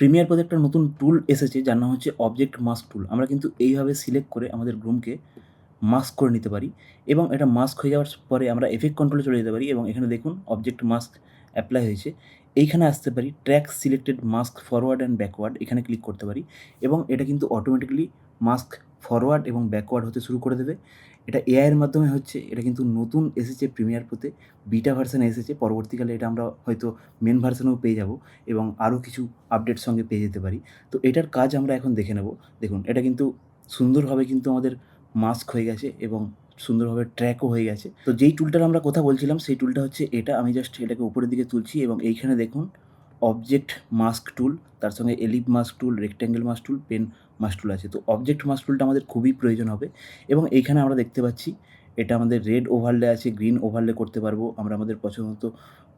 Premier পদে একটা নতুন টুল এসেছে, যার নাম হচ্ছে অবজেক্ট মাস্ক টুল আমরা কিন্তু এইভাবে সিলেক্ট করে আমাদের গ্রুমকে মাস্ক করে নিতে পারি এবং এটা মাস্ক হয়ে যাওয়ার পরে আমরা এফেক্ট কন্ট্রোলে চলে যেতে পারি এবং এখানে দেখুন অবজেক্ট মাস্ক অ্যাপ্লাই হয়েছে। এইখানে আসতে পারি track selected mask forward and backward এখানে ক্লিক করতে পারি এবং এটা কিন্তু অটোমেটিকলি মাস্ক ফরওয়ার্ড এবং ব্যাকওয়ার্ড হতে শুরু করে দেবে। এটা এআইয়ের মাধ্যমে হচ্ছে, এটা কিন্তু নতুন এসেছে প্রিমিয়ার পোতে বিটা ভার্সানে এসেছে, পরবর্তীকালে এটা আমরা হয়তো মেন ভার্সানেও পেয়ে যাব এবং আরও কিছু আপডেট সঙ্গে পেয়ে যেতে পারি। তো এটার কাজ আমরা এখন দেখে নেব। দেখুন, এটা কিন্তু সুন্দরভাবে কিন্তু আমাদের মাস্ক হয়ে গেছে এবং সুন্দরভাবে ট্র্যাকও হয়ে গেছে। তো যেই টুলটার আমরা কথা বলছিলাম, সেই টুলটা হচ্ছে এটা। আমি জাস্ট এটাকে উপরের দিকে তুলছি এবং এইখানে দেখুন অবজেক্ট মাস্ক টুল তার সঙ্গে ellipse mask tool rectangle mask tool pen mask tool আছে। তো অবজেক্ট মাস্ক টুলটা আমাদের খুবই প্রয়োজন হবে এবং এইখানে আমরা দেখতে পাচ্ছি, এটা আমাদের রেড ওভারলে আছে গ্রিন ওভারলে করতে পারব, আমরা আমাদের পছন্দ মতো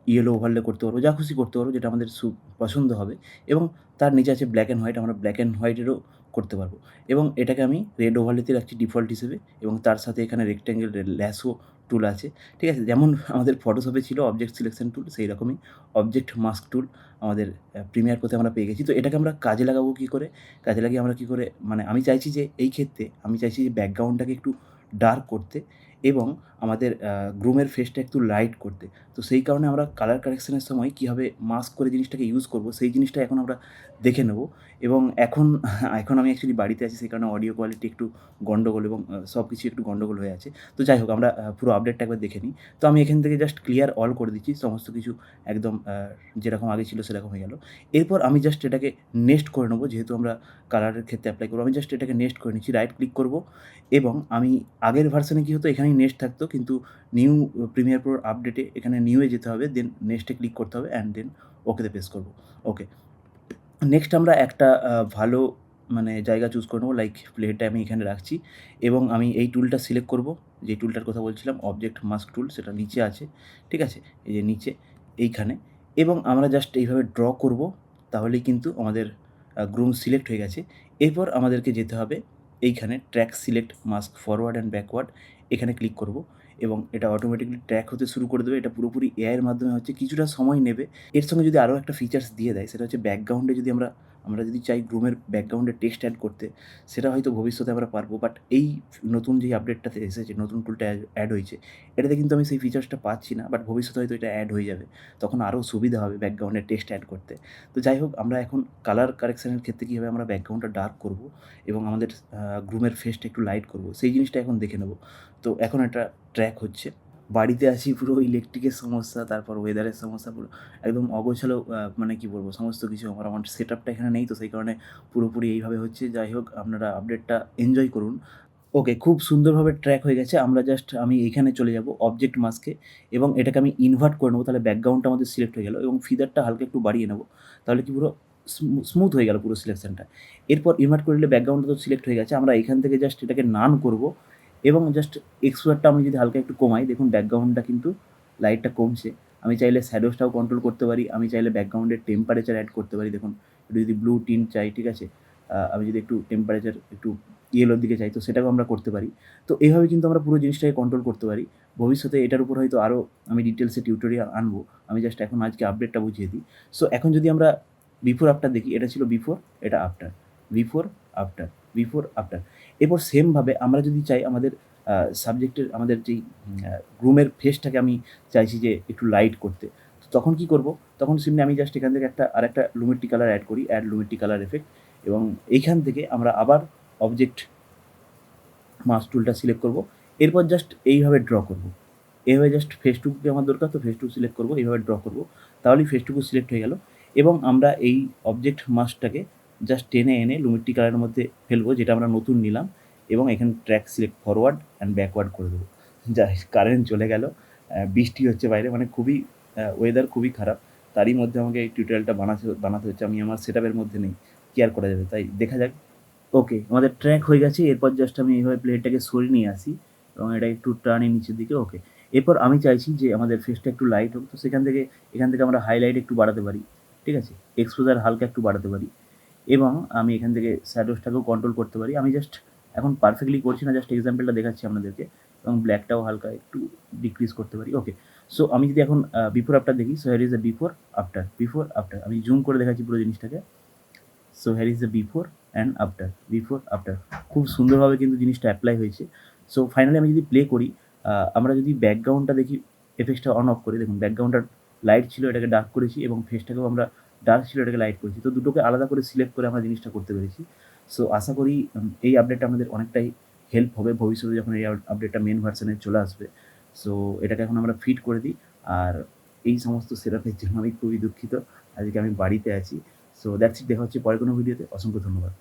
ইয়েলো ওভারলে করতে পারব, যা খুশি করতে পারব, যেটা আমাদের সু, পছন্দ হবে। এবং তার নিচে আছে ব্ল্যাক অ্যান্ড হোয়াইট আমরা ব্ল্যাক অ্যান্ড হোয়াইটেরও করতে পারব। এবং এটাকে আমি রেড ওভারলেতে রাখছি ডিফল্ট হিসেবে এবং তার সাথে এখানে রেক্ট্যাঙ্গেল ল্যাসও টুল আছে। ঠিক আছে? যেমন আমাদের ফটোশপে ছিল অবজেক্ট সিলেকশন টুল সেই রকমই অবজেক্ট মাস্ক টুল আমাদের প্রিমিয়ার করতে আমরা পেয়ে গেছি। তো এটাকে আমরা কাজে লাগাবো কী করে? কাজে লাগিয়ে আমরা কী করে মানে আমি চাইছি যে এই ক্ষেত্রে, আমি চাইছি যে ব্যাকগ্রাউন্ডটাকে একটু ডার্ক করতে এবং আমাদের গ্রুমের ফেসটা একটু লাইট করতে। তো সেই কারণে আমরা কালার কারেকশনের সময় কীভাবে মাস্ক করে জিনিসটাকে ইউজ করব, সেই জিনিসটা এখন আমরা দেখে নেব। এবং এখন এখন আমি অ্যাকচুয়ালি বাড়িতে আছি, সেই কারণে অডিও কোয়ালিটি একটু গণ্ডগোল এবং সব কিছু একটু গণ্ডগোল হয়ে আছে। তো যাই হোক, আমরা পুরো আপডেটটা একবার দেখে নিই। তো আমি এখান থেকে জাস্ট ক্লিয়ার অল করে দিচ্ছি, সমস্ত কিছু একদম যেরকম আগে ছিল সেরকম হয়ে গেল। এরপর আমি জাস্ট এটাকে নেক্সট করে নেব, যেহেতু আমরা কালারের ক্ষেত্রে অ্যাপ্লাই করব। আমি জাস্ট এটাকে নেক্সট করে নিচ্ছি রাইট ক্লিক করব। এবং আমি আগের ভার্সানে কী হতো এখানেই নেক্সট থাকতো, কিন্তু নিউ প্রিমিয়ার প্রোর আপডেটে এখানে নিউয়ে যেতে হবে দেন নেক্সটে ক্লিক করতে হবে অ্যান্ড দেন ওকেতে প্রেস করব ওকে নেক্সট আমরা একটা ভালো মানে জায়গা চুজ করে নেব লাইক প্লেটটা আমি এখানে রাখছি এবং আমি এই টুলটা সিলেক্ট করব, যে টুলটার কথা বলছিলাম অবজেক্ট মাস্ক টুল সেটা নিচে আছে, ঠিক আছে? এই যে নিচে, এইখানে এবং আমরা জাস্ট এইভাবে ড্র করব, তাহলেই কিন্তু আমাদের গ্রুম সিলেক্ট হয়ে গেছে। এরপর আমাদেরকে যেতে হবে, এইখানে track select mask forward and backward এখানে ক্লিক করব এবং এটা অটোমেটিকলি ট্র্যাক হতে শুরু করে দেবে। এটা পুরোপুরি এআইয়ের মাধ্যমে হচ্ছে কিছুটা সময় নেবে। এর সঙ্গে যদি আরও একটা ফিচার্স দিয়ে দেয়, সেটা হচ্ছে ব্যাকগ্রাউন্ডে যদি আমরা আমরা যদি চাই গ্রুমের ব্যাকগ্রাউন্ডে টেক্সট অ্যাড করতে, সেটা হয়তো ভবিষ্যতে আমরা পারব বাট এই নতুন যে আপডেটটাতে এসেছে, নতুন টুলটা অ্যাড হয়েছে, এটাতে কিন্তু আমি সেই ফিচার্সটা পাচ্ছি না বাট ভবিষ্যতে হয়তো এটা অ্যাড হয়ে যাবে, তখন আরও সুবিধা হবে ব্যাকগ্রাউন্ডে টেক্সট অ্যাড করতে। তো যাই হোক, আমরা এখন কালার কারেকশানের ক্ষেত্রে কীভাবে আমরা ব্যাকগ্রাউন্ডটা ডার্ক করব এবং আমাদের গ্রুমের ফেসটা একটু লাইট করব, সেই জিনিসটা এখন দেখে নেব। তো এখন একটা ট্র্যাক হচ্ছে। বাড়িতে আছি পুরো ইলেকট্রিকের সমস্যা, তারপর ওয়েদারের সমস্যা, পুরো একদম অগোছালো মানে কী বলব, সমস্ত কিছু আমার আমার সেট আপটা এখানে নেই তো, সেই কারণে পুরোপুরি এইভাবে হচ্ছে। যাই হোক, আপনারা আপডেটটা এনজয় করুন। ওকে খুব সুন্দরভাবে ট্র্যাক হয়ে গেছে। আমরা জাস্ট আমি এইখানে চলে যাব অবজেক্ট মাস্কে এবং এটাকে আমি ইনভার্ট করে নেব, তাহলে ব্যাকগ্রাউন্ডটা আমাদের সিলেক্ট হয়ে গেল, এবং ফিদারটা হালকা একটু বাড়িয়ে নেব, তাহলে কি পুরো স্মুথ হয়ে গেল পুরো সিলেকশনটা এরপর ইনভার্ট করলে ব্যাকগ্রাউন্ডটা তো সিলেক্ট হয়ে গেছে। আমরা এখান থেকে জাস্ট এটাকে নান করব। এবং জাস্ট এক্সপোজারটা আমি যদি হালকা একটু কমাই, দেখুন ব্যাকগ্রাউন্ডটা কিন্তু লাইটটা কমছে। আমি চাইলে স্যাডোসটাও কন্ট্রোল করতে পারি, আমি চাইলে ব্যাকগ্রাউন্ডের টেম্পারেচার অ্যাড করতে পারি। দেখুন, একটু যদি ব্লু টিন চাই, ঠিক আছে? আমি যদি একটু টেম্পারেচার একটু ইয়েলোর দিকে চাই, তো সেটাও আমরা করতে পারি। তো এইভাবে কিন্তু আমরা পুরো জিনিসটাকে কন্ট্রোল করতে পারি। ভবিষ্যতে এটার উপর হয়তো আরও আমি ডিটেলসে টিউটোরিয়াল আনব। আমি জাস্ট এখন আজকে আপডেটটা বুঝিয়ে দিই। সো এখন যদি আমরা বিফোর আফটার দেখি, এটা ছিল বিফোর এটা after before after before after এরপর সেমভাবে আমরা যদি চাই আমাদের সাবজেক্টের আমাদের যেই গ্রুমের ফেসটাকে আমি চাইছি যে একটু লাইট করতে, তো তখন কি করব? তখন সিমনি আমি জাস্ট এখান থেকে একটা আর একটা লুমেট্রি কালার অ্যাড করি অ্যাড লুমেট্রি কালার এফেক্ট এবং এইখান থেকে আমরা আবার অবজেক্ট মাস টুলটা সিলেক্ট করব, এরপর জাস্ট এইভাবে ড্র করব। এইভাবে জাস্ট ফেসটুকুকে আমার দরকার, তো ফেসটুকু সিলেক্ট করব, এইভাবে ড্র করব, তাহলেই ফেসটুকু সিলেক্ট হয়ে গেল, এবং আমরা এই অবজেক্ট মাসটাকে জাস্ট টেনে এনে লুমেট্রি কালারের মধ্যে ফেলব, যেটা আমরা নতুন নিলাম, এবং এখানে track select forward and backward করে দেবো। যা কারেন্ট চলে গেল বৃষ্টি হচ্ছে বাইরে মানে খুবই ওয়েদার খুবই খারাপ। তারই মধ্যে আমাকে এই টিউটোরিয়ালটা বানাতে বানাতে হচ্ছে, আমি আমার সেট মধ্যে নেই কেয়ার করা যাবে? তাই দেখা যাক। ওকে আমাদের ট্র্যাক হয়ে গেছে, এরপর জাস্ট আমি এইভাবে প্লেটটাকে সরিয়ে নিয়ে আসি, এবং এটা একটু টানি নিচের দিকে ওকে এরপর আমি চাইছি যে আমাদের ফেসটা একটু লাইট হোক, তো সেখান থেকে, এখান থেকে আমরা হাইলাইট একটু বাড়াতে পারি, ঠিক আছে? এক্সপোজার হালকা একটু বাড়াতে পারি। এবং আমি এখান থেকে স্যাডোসটাকেও কন্ট্রোল করতে পারি। আমি জাস্ট এখন পারফেক্টলি করছি না জাস্ট এক্সাম্পলটা দেখাচ্ছি আপনাদেরকে এবং ব্ল্যাকটাও হালকা একটু ডিক্রিজ করতে পারি। ওকে সো আমি যদি এখন বিফোর আফটার দেখি so here is a before after before after আমি জুম করে দেখাচ্ছি পুরো জিনিসটাকে। So here is the before and after before after খুব সুন্দরভাবে কিন্তু জিনিসটা অ্যাপ্লাই হয়েছে। সো ফাইনালি আমি যদি প্লে করি আমরা যদি ব্যাকগ্রাউন্ডটা দেখি এফেক্টটা অন অফ করি, দেখুন ব্যাকগ্রাউন্ডটা লাইট ছিল, এটাকে ডার্ক করেছি এবং ফেসটাকেও আমরা ডার্ক ছিল এটাকে লাইট করেছি। তো দুটোকে আলাদা করে সিলেক্ট করে আমরা জিনিসটা করতে পেরেছি। সো আশা করি এই আপডেটটা আমাদের অনেকটাই হেল্প হবে। ভবিষ্যতে যখন এই আপডেটটা মেন ভার্সনে চলে আসবে সো এটাকে এখন আমরা ফিট করে দিই। আর এই সমস্ত সেরাপের জন্য আমি খুবই দুঃখিত। আজকে আমি বাড়িতে আছি। সো দ্যাটস ইট দেখা হচ্ছে পরে কোনো ভিডিওতে অসংখ্য ধন্যবাদ।